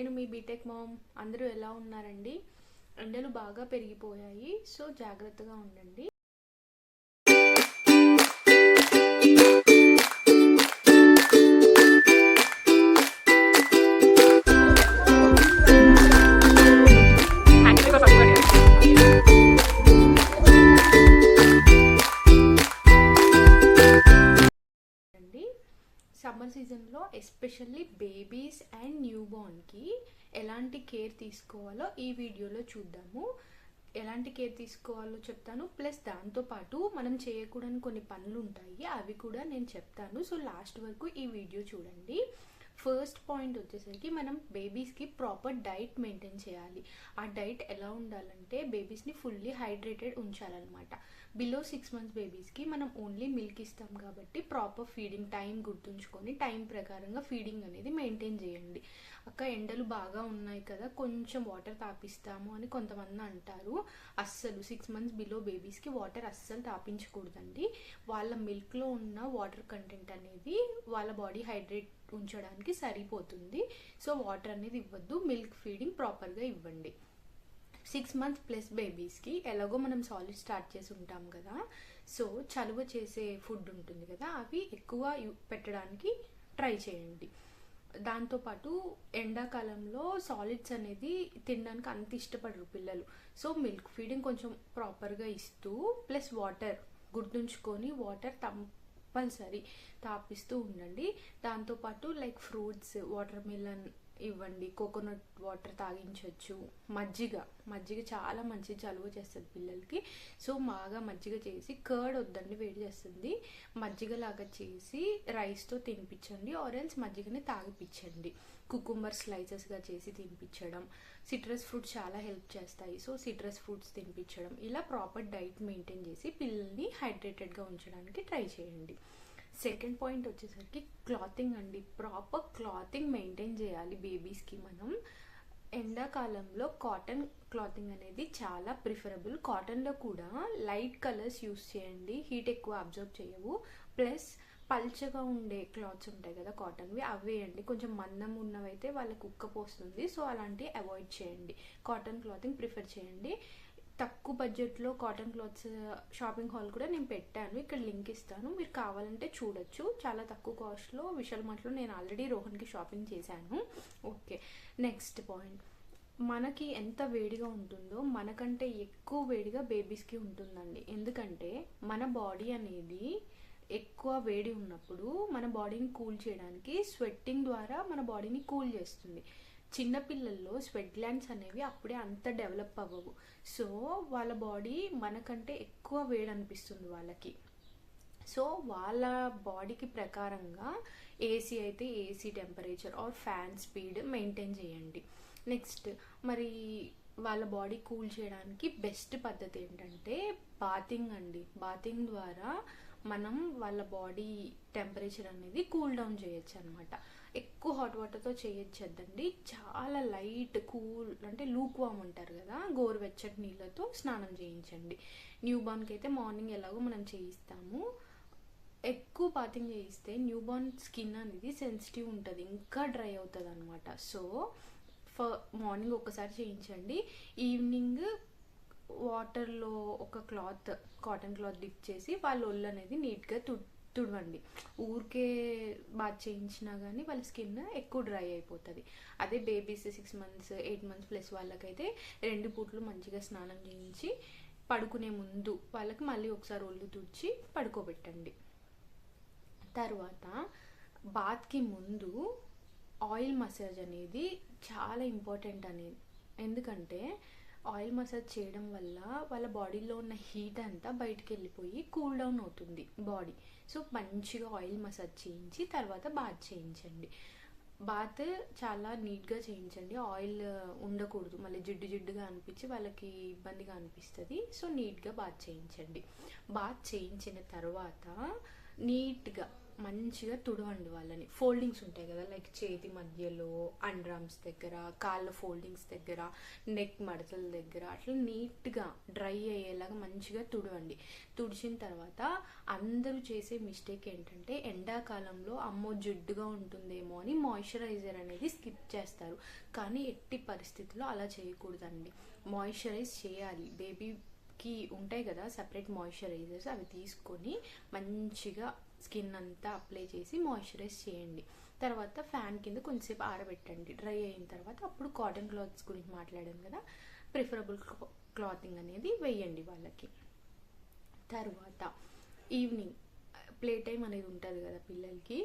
నేను మీ BTech ma'am అందరూ ఎలా ఉన్నారండి? ఎండలు బాగా పెరిగిపోయాయి సో జాగ్రత్తగా ఉండండి. సమ్మర్ సీజన్లో ఎస్పెషల్లీ బేబీస్ అండ్ న్యూ బోర్న్కి ఎలాంటి కేర్ తీసుకోవాలో ఈ వీడియోలో చూద్దాము. ఎలాంటి కేర్ తీసుకోవాలో చెప్తాను. ప్లస్ దాంతోపాటు మనం చేయకూడని కొన్ని పనులు ఉంటాయి. అవి కూడా నేను చెప్తాను. సో లాస్ట్ వరకు ఈ వీడియో చూడండి. ఫస్ట్ పాయింట్ వచ్చేసరికి మనం బేబీస్కి ప్రాపర్ డైట్ మెయింటైన్ చేయాలి. ఆ డైట్ ఎలా ఉండాలంటే బేబీస్ని ఫుల్లీ హైడ్రేటెడ్ ఉంచాలన్నమాట. బిలో సిక్స్ మంత్స్ బేబీస్కి మనం ఓన్లీ మిల్క్ ఇస్తాం కాబట్టి ప్రాపర్ ఫీడింగ్ టైం గుర్తుంచుకొని టైం ప్రకారంగా ఫీడింగ్ అనేది మెయింటైన్ చేయండి. అక్క ఎండలు బాగా ఉన్నాయి కదా కొంచెం వాటర్ తాపిస్తాము అని కొంతమంది అంటారు. అస్సలు సిక్స్ మంత్స్ బిలో బేబీస్కి వాటర్ అస్సలు తాపించకూడదండి. వాళ్ళ మిల్క్లో ఉన్న వాటర్ కంటెంట్ అనేది వాళ్ళ బాడీ హైడ్రేట్ ఉంచడానికి సరిపోతుంది. సో వాటర్ అనేది ఇవ్వద్దు. మిల్క్ ఫీడింగ్ ప్రాపర్గా ఇవ్వండి. సిక్స్ మంత్స్ ప్లస్ బేబీస్కి ఎలాగో మనం సాలిడ్ స్టార్ట్ చేసి ఉంటాం కదా. సో చలువ చేసే ఫుడ్ ఉంటుంది కదా అవి ఎక్కువ పెట్టడానికి ట్రై చేయండి. దాంతోపాటు ఎండాకాలంలో సాలిడ్స్ అనేది తినడానికి అంత ఇష్టపడరు పిల్లలు. సో మిల్క్ ఫీడింగ్ కొంచెం ప్రాపర్గా ఇస్తూ ప్లస్ వాటర్ గుర్తుంచుకొని వాటర్ కంపల్సరీ తాపిస్తూ ఉండండి. దాంతోపాటు లైక్ ఫ్రూట్స్ వాటర్ మిలన్ ఇవ్వండి. కోకోనట్ వాటర్ తాగించవచ్చు మజ్జిగ. మజ్జిగ చాలా మంచి చలువ చేస్తుంది పిల్లలకి. సో బాగా మజ్జిగ చేసి కర్డ్ వద్దండి వేడి చేస్తుంది. మజ్జిగ లాగా చేసి రైస్తో తినిపించండి. ఆరెల్స్ మజ్జిగని తాగిపించండి. కుకుంబర్ స్లైసెస్గా చేసి తినిపించడం. సిట్రస్ ఫ్రూట్స్ చాలా హెల్ప్ చేస్తాయి. సో సిట్రస్ ఫ్రూట్స్ తినిపించడం. ఇలా ప్రాపర్ డైట్ మెయింటైన్ చేసి పిల్లల్ని హైడ్రేటెడ్గా ఉంచడానికి ట్రై చేయండి. సెకండ్ పాయింట్ వచ్చేసరికి క్లాతింగ్ అండి. ప్రాపర్ క్లాతింగ్ మెయింటైన్ చేయాలి బేబీస్కి మనం. ఎండాకాలంలో కాటన్ క్లాతింగ్ అనేది చాలా ప్రిఫరబుల్ కాటన్లో కూడా లైట్ కలర్స్ యూస్ చేయండి. హీట్ ఎక్కువ అబ్జర్వ్ చేయవు. ప్లస్ పల్చగా ఉండే క్లాత్స్ ఉంటాయి కదా కాటన్వి అవి వేయండి కొంచెం మందం ఉన్నవైతే వాళ్ళకి ఉక్క పోస్తుంది సో అలాంటివి అవాయిడ్ చేయండి. కాటన్ క్లాతింగ్ ప్రిఫర్ చేయండి. తక్కువ బడ్జెట్లో కాటన్ క్లాత్స్ షాపింగ్ హాల్ కూడా నేను పెట్టాను. ఇక్కడ లింక్ ఇస్తాను. మీరు కావాలంటే చూడొచ్చు. చాలా తక్కువ కాస్ట్లో విశాల్ మార్ట్లో నేను ఆల్రెడీ రోహన్కి షాపింగ్ చేశాను. ఓకే నెక్స్ట్ పాయింట్ మనకి ఎంత వేడిగా ఉంటుందో మనకంటే ఎక్కువ వేడిగా బేబీస్కి ఉంటుందండి. ఎందుకంటే మన బాడీ అనేది ఎక్కువ వేడి ఉన్నప్పుడు మన బాడీని కూల్ చేయడానికి స్వెట్టింగ్ ద్వారా మన బాడీని కూల్ చేస్తుంది. చిన్నపిల్లల్లో స్వెట్ గ్లాండ్స్ అనేవి అప్పుడే అంత డెవలప్ అవ్వవు. సో వాళ్ళ బాడీ మనకంటే ఎక్కువ వేడి అనిపిస్తుంది వాళ్ళకి. సో వాళ్ళ బాడీకి ప్రకారంగా ఏసీ అయితే AC temperature or fan speed maintain చేయండి. నెక్స్ట్ మరి వాళ్ళ బాడీ కూల్ చేయడానికి బెస్ట్ పద్ధతి ఏంటంటే బాతింగ్ అండి. బాతింగ్ ద్వారా మనం వాళ్ళ బాడీ టెంపరేచర్ అనేది కూల్ డౌన్ చేయొచ్చు అనమాట ఎక్కువ హాట్ వాటర్తో చేయొచ్చద్దండి. చాలా లైట్ కూల్ అంటే లూక్వామ్ ఉంటారు కదా గోరువెచ్చటి నీళ్ళతో స్నానం చేయించండి. న్యూ బార్న్కి అయితే మార్నింగ్ ఎలాగో మనం చేయిస్తాము. ఎక్కువ పాతింగ్ చేయిస్తే న్యూ బార్న్ స్కిన్ అనేది సెన్సిటివ్ ఉంటుంది ఇంకా డ్రై అవుతుంది అనమాట సో ఫ మార్నింగ్ ఒకసారి చేయించండి. ఈవినింగ్ వాటర్లో ఒక క్లాత్ కాటన్ క్లాత్ డిప్ చేసి వాళ్ళ ఒళ్ళు అనేది నీట్గా తు తుడవండి. ఊరికే బాత్ చేయించినా కానీ వాళ్ళ స్కిన్ ఎక్కువ డ్రై అయిపోతుంది. అదే babies six months eight months plus వాళ్ళకైతే రెండు పూట్లు మంచిగా స్నానం చేయించి పడుకునే ముందు వాళ్ళకి మళ్ళీ ఒకసారి ఒళ్ళు తుడిచి పడుకోబెట్టండి. తర్వాత బాత్కి ముందు ఆయిల్ మసాజ్ అనేది చాలా ఇంపార్టెంట్ అనేది ఎందుకంటే ఆయిల్ మసాజ్ చేయడం వల్ల వాళ్ళ బాడీలో ఉన్న హీట్ అంతా బయటికి వెళ్ళిపోయి కూల్ డౌన్ అవుతుంది బాడీ. సో మంచిగా ఆయిల్ మసాజ్ చేయించి తర్వాత బాత్ చేయించండి. బాత్ చాలా నీట్గా చేయించండి. ఆయిల్ ఉండకూడదు. మళ్ళీ జిడ్డు జిడ్డుగా అనిపించి వాళ్ళకి ఇబ్బందిగా అనిపిస్తుంది. సో నీట్గా బాత్ చేయించండి. బాత్ చేయించిన తర్వాత నీట్గా మంచిగా తుడవండి వాళ్ళని. ఫోల్డింగ్స్ ఉంటాయి కదా లైక్ చేతి మధ్యలో అండ్రామ్స్ దగ్గర కాళ్ళ ఫోల్డింగ్స్ దగ్గర నెక్ మడతల దగ్గర అట్లా నీట్గా డ్రై అయ్యేలాగా మంచిగా తుడవండి. తుడిచిన తర్వాత అందరూ చేసే మిస్టేక్ ఏంటంటే ఎండాకాలంలో అమ్మో జిడ్డుగా ఉంటుందేమో అని మాయిశ్చరైజర్ అనేది స్కిప్ చేస్తారు. కానీ ఎట్టి పరిస్థితుల్లో అలా చేయకూడదండి. మాయిశ్చరైజ్ చేయాలి. బేబీ కి ఉంటాయి కదా సపరేట్ మాయిశ్చరైజర్స్ అవి తీసుకొని మంచిగా స్కిన్ అంతా అప్లై చేసి మాయిశ్చరైజ్ చేయండి. తర్వాత ఫ్యాన్ కింద కొంచెంసేపు ఆరబెట్టండి. డ్రై అయిన తర్వాత అప్పుడు కాటన్ క్లాత్స్ గురించి మాట్లాడాను కదా ప్రిఫరబుల్ క్లాతింగ్ అనేది వేయండి వాళ్ళకి. తర్వాత ఈవినింగ్ ప్లే టైం అనేది ఉంటుంది కదా పిల్లలకి.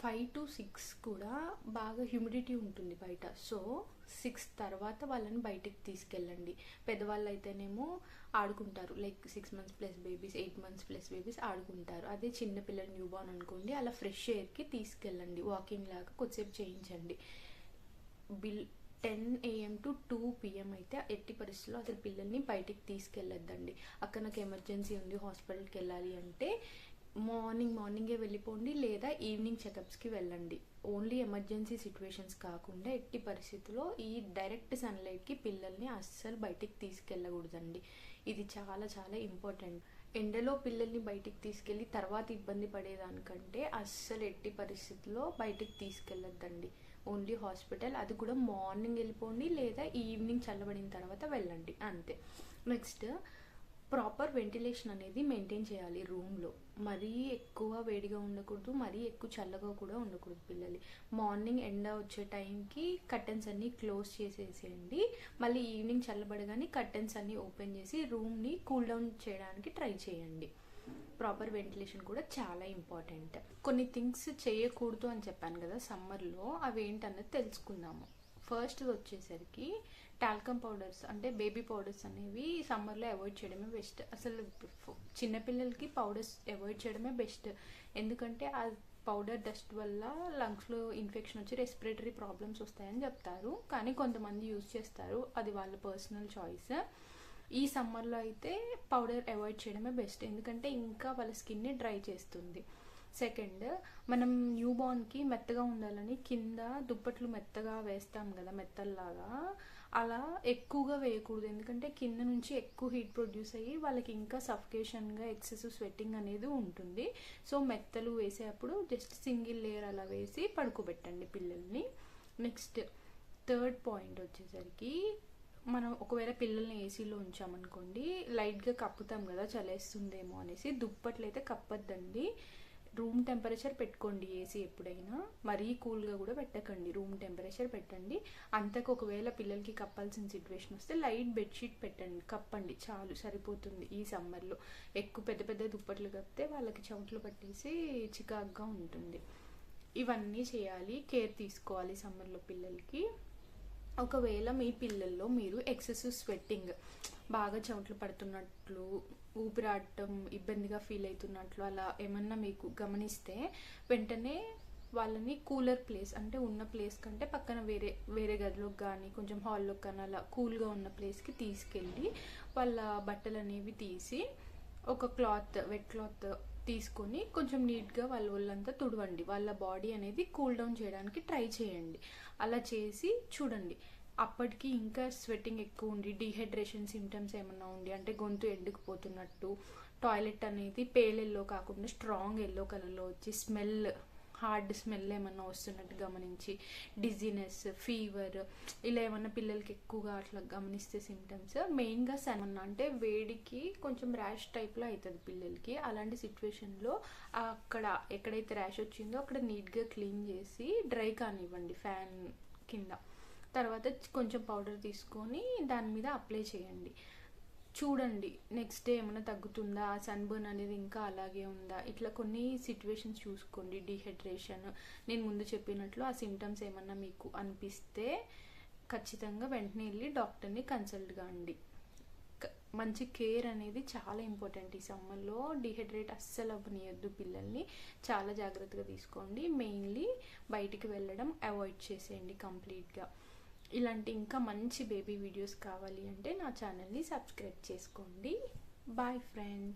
ఫైవ్ టు సిక్స్ కూడా బాగా హ్యూమిడిటీ ఉంటుంది బయట. సో సిక్స్ తర్వాత వాళ్ళని బయటికి తీసుకెళ్ళండి. పెద్దవాళ్ళు అయితేనేమో ఆడుకుంటారు. Like six months plus babies eight months plus babies ఆడుకుంటారు. అదే చిన్న పిల్లలు న్యూ బార్న్ అనుకోండి అలా ఫ్రెష్ ఎయిర్కి తీసుకెళ్ళండి. వాకింగ్ లాగా కొద్దిసేపు చేయించండి. Bill ten AM to two PM అయితే ఎట్టి పరిస్థితుల్లో అసలు పిల్లల్ని బయటికి తీసుకెళ్ళొద్దండి. అక్కడ నాకు ఎమర్జెన్సీ ఉంది హాస్పిటల్కి వెళ్ళాలి అంటే మార్నింగ్ మార్నింగే వెళ్ళిపోండి లేదా ఈవినింగ్ చెకప్స్కి వెళ్ళండి. ఓన్లీ ఎమర్జెన్సీ సిచ్యువేషన్స్ కాకుండా ఎట్టి పరిస్థితుల్లో ఈ డైరెక్ట్ సన్లైట్కి పిల్లల్ని అస్సలు బయటికి తీసుకెళ్ళకూడదండి. ఇది చాలా చాలా ఇంపార్టెంట్. ఎండలో పిల్లల్ని బయటికి తీసుకెళ్ళి తర్వాత ఇబ్బంది పడేదానికంటే అస్సలు ఎట్టి పరిస్థితుల్లో బయటికి తీసుకెళ్ళొద్దండి. ఓన్లీ హాస్పిటల్ అది కూడా మార్నింగ్ వెళ్ళిపోండి లేదా ఈవినింగ్ చల్లబడిన తర్వాత వెళ్ళండి. అంతే. నెక్స్ట్ ప్రాపర్ వెంటిలేషన్ అనేది మెయింటైన్ చేయాలి రూమ్లో. మరీ ఎక్కువ వేడిగా ఉండకూడదు మరీ ఎక్కువ చల్లగా కూడా ఉండకూడదు పిల్లలు. మార్నింగ్ ఎండ వచ్చే టైంకి కర్టెన్స్ అన్నీ క్లోజ్ చేసేసేయండి. మళ్ళీ ఈవినింగ్ చల్లబడగానే కర్టెన్స్ అన్నీ ఓపెన్ చేసి రూమ్ని కూల్ డౌన్ చేయడానికి ట్రై చేయండి. ప్రాపర్ వెంటిలేషన్ కూడా చాలా ఇంపార్టెంట్. కొన్ని థింగ్స్ చేయకూడదు అని చెప్పాను కదా సమ్మర్లో అవి ఏంటన్నది తెలుసుకుందాము. ఫస్ట్ వచ్చేసరికి టాల్కమ్ పౌడర్స్ అంటే బేబీ పౌడర్స్ అనేవి సమ్మర్లో అవాయిడ్ చేయడమే బెస్ట్ అసలు చిన్నపిల్లలకి పౌడర్స్ అవాయిడ్ చేయడమే బెస్ట్ ఎందుకంటే ఆ పౌడర్ డస్ట్ వల్ల లంగ్స్లో ఇన్ఫెక్షన్ వచ్చి రెస్పిరేటరీ ప్రాబ్లమ్స్ వస్తాయని చెప్తారు. కానీ కొంతమంది యూజ్ చేస్తారు. అది వాళ్ళ పర్సనల్ చాయిస్ ఈ సమ్మర్లో అయితే పౌడర్ అవాయిడ్ చేయడమే బెస్ట్ ఎందుకంటే ఇంకా వాళ్ళ స్కిన్ని డ్రై చేస్తుంది. సెకండ్ మనం న్యూ బార్న్కి మెత్తగా ఉండాలని కింద దుప్పట్లు మెత్తగా వేస్తాం కదా మెత్తల్లాగా. అలా ఎక్కువగా వేయకూడదు. ఎందుకంటే కింద నుంచి ఎక్కువ హీట్ ప్రొడ్యూస్ అయ్యి వాళ్ళకి ఇంకా సఫికేషన్గా ఎక్సెసివ్ స్వెట్టింగ్ అనేది ఉంటుంది. సో మెత్తలు వేసేటప్పుడు జస్ట్ సింగిల్ లేయర్ అలా వేసి పడుకోబెట్టండి పిల్లల్ని. నెక్స్ట్ థర్డ్ పాయింట్ వచ్చేసరికి మనం ఒకవేళ పిల్లల్ని ఏసీలో ఉంచామనుకోండి లైట్గా కప్పుతాం కదా చలేస్తుందేమో అనేసి దుప్పట్లు అయితే కప్పద్దండి. రూమ్ టెంపరేచర్ పెట్టుకోండి ఏసీ ఎప్పుడైనా. మరీ కూల్గా కూడా పెట్టకండి. రూమ్ టెంపరేచర్ పెట్టండి. అంతకు ఒకవేళ పిల్లలకి కప్పాల్సిన సిచ్యువేషన్ వస్తే లైట్ బెడ్షీట్ పెట్టండి. కప్పండి. చాలు సరిపోతుంది ఈ సమ్మర్లో. ఎక్కువ పెద్ద పెద్ద దుప్పట్లు కప్పితే వాళ్ళకి చెమటలు పట్టేసి చికాగ్గా ఉంటుంది. ఇవన్నీ చేయాలి. కేర్ తీసుకోవాలి సమ్మర్లో పిల్లలకి. ఒకవేళ మీ పిల్లల్లో మీరు ఎక్సెసివ్ స్వెట్టింగ్ బాగా చెమటలు పడుతున్నట్లు ఊపిరాడటం ఇబ్బందిగా ఫీల్ అవుతున్నట్లు అలా ఏమన్నా మీకు గమనిస్తే వెంటనే వాళ్ళని కూలర్ ప్లేస్ అంటే ఉన్న ప్లేస్ కంటే పక్కన వేరే వేరే గదిలోకి కానీ కొంచెం హాల్లోకి కానీ అలా కూల్గా ఉన్న ప్లేస్కి తీసుకెళ్ళి వాళ్ళ బట్టలు అనేవి తీసి ఒక క్లాత్ వెట్ క్లాత్ తీసుకొని కొంచెం నీట్గా వాళ్ళ ఒళ్ళంతా తుడవండి. వాళ్ళ బాడీ అనేది కూల్ డౌన్ చేయడానికి ట్రై చేయండి. అలా చేసి చూడండి. అప్పటికి ఇంకా స్వెట్టింగ్ ఎక్కువ ఉండి డిహైడ్రేషన్ సిమ్టమ్స్ ఏమన్నా ఉండి అంటే గొంతు ఎండుకుపోతున్నట్టు టాయిలెట్ అనేది పేల్ ఎల్లో కాకుండా స్ట్రాంగ్ ఎల్లో కలర్లో వచ్చి స్మెల్ హార్డ్ స్మెల్ ఏమన్నా వస్తున్నట్టు గమనించి డిజీనెస్ ఫీవర్ ఇలా ఏమన్నా పిల్లలకి ఎక్కువగా అట్లా గమనిస్తే సిమ్టమ్స్ మెయిన్గా సెమన్నా అంటే వేడికి కొంచెం ర్యాష్ టైప్లో అవుతుంది పిల్లలకి. అలాంటి సిచ్యువేషన్లో అక్కడ ఎక్కడైతే ర్యాష్ వచ్చిందో అక్కడ నీట్గా క్లీన్ చేసి డ్రై కానివ్వండి ఫ్యాన్ కింద. తర్వాత కొంచెం పౌడర్ తీసుకొని దాని మీద అప్లై చేయండి. చూడండి నెక్స్ట్ డే ఏమైనా తగ్గుతుందా? సన్బర్న్ అనేది ఇంకా అలాగే ఉందా? ఇట్లా కొన్ని సిచ్యువేషన్స్ చూసుకోండి. డిహైడ్రేషన్. నేను ముందు చెప్పినట్లు ఆ సిమ్టమ్స్ ఏమన్నా మీకు అనిపిస్తే ఖచ్చితంగా వెంటనే వెళ్ళి డాక్టర్ని కన్సల్ట్ కాండి. మంచి కేర్ అనేది చాలా ఇంపార్టెంట్ ఈ సమ్మర్లో. డిహైడ్రేట్ అస్సలు అవ్వనియద్దు పిల్లల్ని. చాలా జాగ్రత్తగా తీసుకోండి. మెయిన్లీ బయటికి వెళ్ళడం అవాయిడ్ చేసేయండి కంప్లీట్గా. ఇలాంటి ఇంకా మంచి బేబీ వీడియోస్ కావాలి అంటే నా ఛానల్ని సబ్స్క్రైబ్ చేసుకోండి. Bye friends